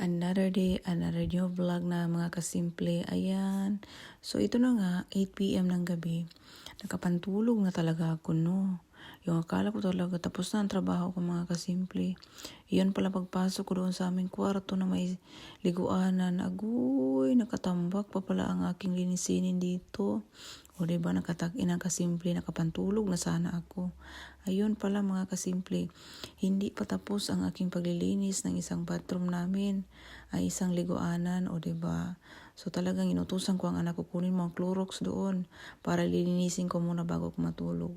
Another day, another new vlog na mga kasimple. Ayan. So ito na nga, 8pm ng gabi. Nakapantulog na talaga ako, no. Yung akala ko talaga, tapos na ang trabaho ko mga kasimple. Iyon pala pagpasok ko doon sa aming kwarto na may liguanan. Agoy, nakatambak pa pala ang aking linisinin dito. O diba, nakatag ina kasimple, nakapantulog na sana ako. Ayun pala mga kasimple, hindi pa tapos ang aking paglilinis ng isang bathroom namin ay isang liguanan o 'di ba? So talagang inutusan ko ang anak ko kunin mo ang Clorox doon para lilinisin ko muna bago ko matulog.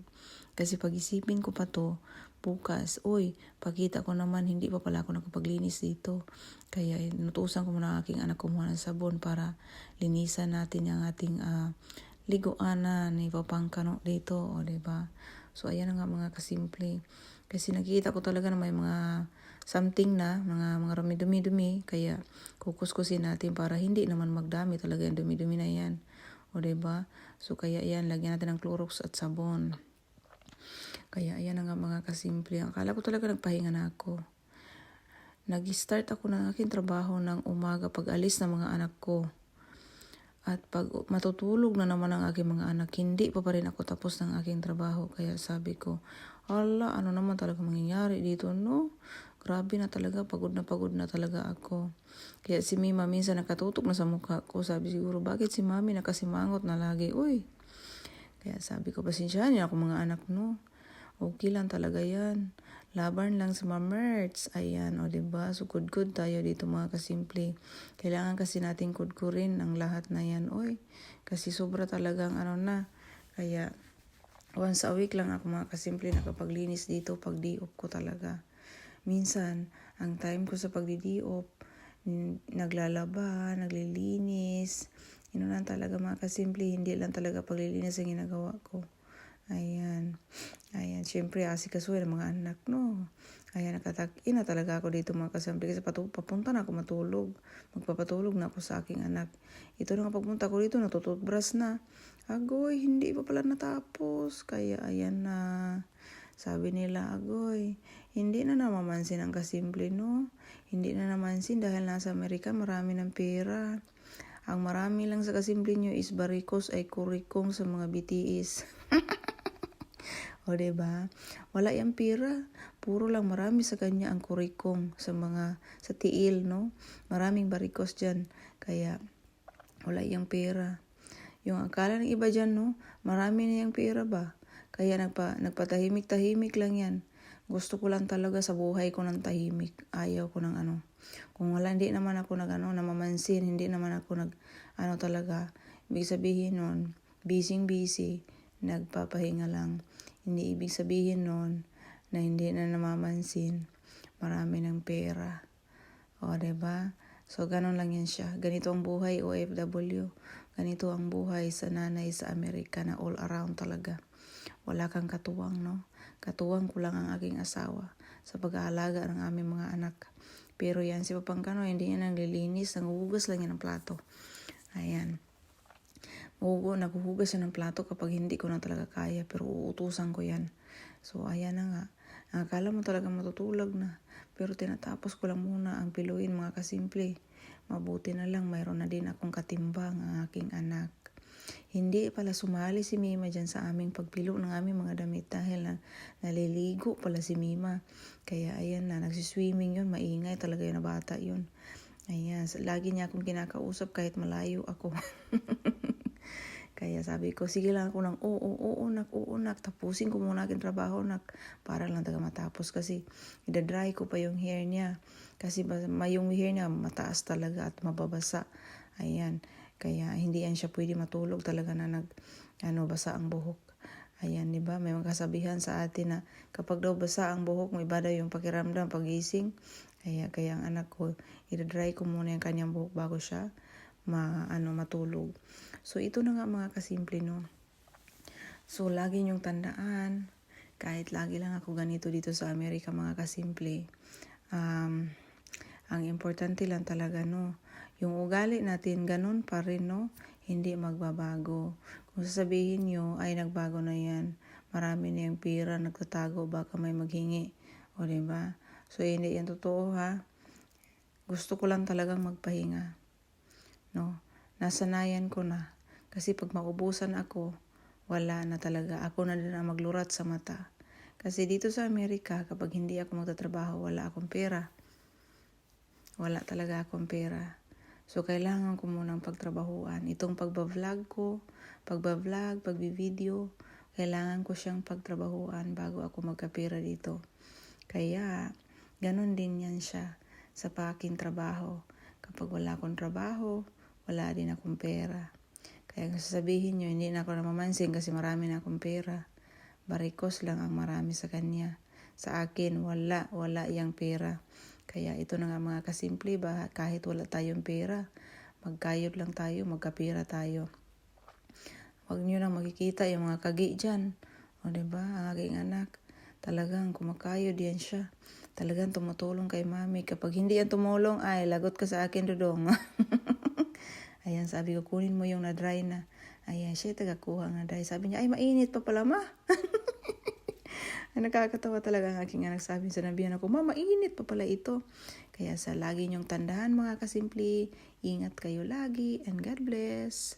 Kasi pag-isipin ko pa to, bukas, uy, pakita ko naman hindi pa pala ako nakapaglinis dito. Kaya inutusan ko muna ang aking anak kumuha ng sabon para linisan natin yung ating uh, liguanan, ipapangkano dito, o 'di ba? So ayan nga mga kasimple. Kasi nakita ko talaga na may mga something na, mga mga dumi-dumi, kaya kukuskusin natin para hindi naman magdami talaga yung dumi-dumi na yan. O ba diba? So kaya ayan, lagyan natin ng Clorox at sabon. Kaya ayan na nga mga kasimple. Akala ko talaga nagpahinga na ako. Nag-start ako ng aking trabaho ng umaga pag alis ng mga anak ko. At pag matutulog na naman ang aking mga anak, hindi pa pa rin ako tapos ng aking trabaho. Kaya sabi ko, ala, ano naman talaga mangyayari dito, no? Grabe na talaga, pagod na pagod na talaga ako. Kaya si Mima minsan nakatutok na sa mukha ko. Sabi siguro, bakit si Mami nakasimangot na lagi? Uy! Kaya sabi ko, pasensyahan niya ako mga anak, no? Okay lang talaga yan. Laban lang sa mga merch. Ayan, o ba diba? So, good-good tayo dito mga kasimple. Kailangan kasi natin kudkurin ang lahat na yan. Oy, kasi sobra talagang ano na. Kaya, once a week lang ako mga kasimple nakapaglinis dito pag di-op ko talaga. Minsan, ang time ko sa pagdi-di-op, naglalaba, naglilinis. Yun lang talaga mga kasimple, hindi lang talaga paglilinis ang ginagawa ko. Ayan. Ayan, syempre asikasuhin ang mga anak, no? Ayan, nakatag-in na talaga ako dito mga kasampi kasi patu- papunta na ako matulog. Magpapatulog na ako sa aking anak. Ito na pagpunta ko dito, natututbras na. Agoy, hindi pa pala natapos. Kaya ayan na. Sabi nila, Agoy, hindi na namamansin ang kasimple, no? Hindi na namansin dahil nasa Amerika marami ng pera. Ang marami lang sa kasimple nyo is barikos ay kurikong sa mga BTS. O, ba diba? Wala yung pira. Puro lang marami sa kanya ang kurikong sa mga, sa tiil, no? Maraming barikos dyan. Kaya, wala yung pera. Yung akala ng iba dyan, no? Marami na yung pera ba? Kaya nagpa, nagpatahimik-tahimik lang yan. Gusto ko lang talaga sa buhay ko ng tahimik. Ayaw ko ng ano. Kung wala, hindi naman ako nag ano, namamansin. Hindi naman ako nag, ano talaga. Ibig sabihin nun, busy-busy. Nagpapahinga lang. Hindi ibig sabihin nun na hindi na namamansin. Marami ng pera. O, ba diba? So, ganun lang yan siya. Ganito ang buhay OFW. Ganito ang buhay sa nanay sa Amerika na all around talaga. Wala kang katuwang, no? Katuwang ko lang ang aking asawa sa pag-aalaga ng aming mga anak. Pero yan, si Papangkano, hindi niya naglilinis, nanguhugas lang yan ng plato. Ayan. Oo, naghuhugas siya ng plato kapag hindi ko na talaga kaya, pero uutusan ko yan. So, ayan na nga. Akala mo talaga matutulog na. Pero tinatapos ko lang muna ang piluin mga kasimple. Mabuti na lang mayroon na din akong katimbang ang aking anak. Hindi pala sumali si Mima dyan sa aming pagpilo ng aming mga damit dahil na, naliligo pala si Mima. Kaya ayan na, nagsiswimming yun, maingay talaga yun na bata yun. Ayan, lagi niya akong kinakausap kahit malayo ako. Kaya sabi ko, sige lang ako ng oo, oo, oo, nak, oo, nak. Tapusin ko muna aking trabaho, nak. Para lang taga matapos kasi idadry ko pa yung hair niya. Kasi may yung hair niya mataas talaga at mababasa. Ayan. Kaya hindi yan siya pwede matulog talaga na nag, ano, basa ang buhok. Ayan, di ba? May mga kasabihan sa atin na kapag daw basa ang buhok, may iba daw yung pakiramdam, pagising. Kaya, kaya ang anak ko, idadry ko muna yung kanyang buhok bago siya ma, ano, matulog. So, ito na nga mga kasimple, no? So, lagi nyong tandaan, kahit lagi lang ako ganito dito sa Amerika, mga kasimple, um, ang importante lang talaga, no? Yung ugali natin, ganun pa rin, no? Hindi magbabago. Kung sasabihin nyo, ay nagbago na yan, marami na yung pira, nagtatago, baka may maghingi. O, diba? So, hindi yan totoo, ha? gusto ko lang talagang magpahinga. No, nasanayan ko na. Kasi pag maubusan ako, wala na talaga. Ako na din ang maglurat sa mata. Kasi dito sa Amerika, kapag hindi ako magtatrabaho, wala akong pera. Wala talaga akong pera. So, kailangan ko munang pagtrabahuan. Itong pagbablog ko, pagbablog, pagbivideo, kailangan ko siyang pagtrabahuan bago ako magkapera dito. Kaya, ganun din yan siya sa paking trabaho. Kapag wala akong trabaho, wala din akong pera. Kaya kung sasabihin nyo, hindi na ako namamansin kasi marami na akong pera. Barikos lang ang marami sa kanya. Sa akin, wala, wala yang pera. Kaya ito na nga mga kasimple ba, kahit wala tayong pera, magkayod lang tayo, magkapira tayo. Huwag nyo lang makikita yung mga kagi dyan. O diba, ang aking anak, talagang kumakayod yan siya. Talagang tumutulong kay mami. Kapag hindi yan tumulong, ay lagot ka sa akin, Dudong. Ayan, sabi ko, kunin mo yung na-dry na. Ayan, siya tagakuha nga dry. Sabi niya, ay mainit pa pala, ma. Ay, nakakatawa talaga ang aking anak sabi sa nabihan ako, Mama, init pa pala ito. Kaya sa lagi niyong tandaan mga kasimple, ingat kayo lagi and God bless.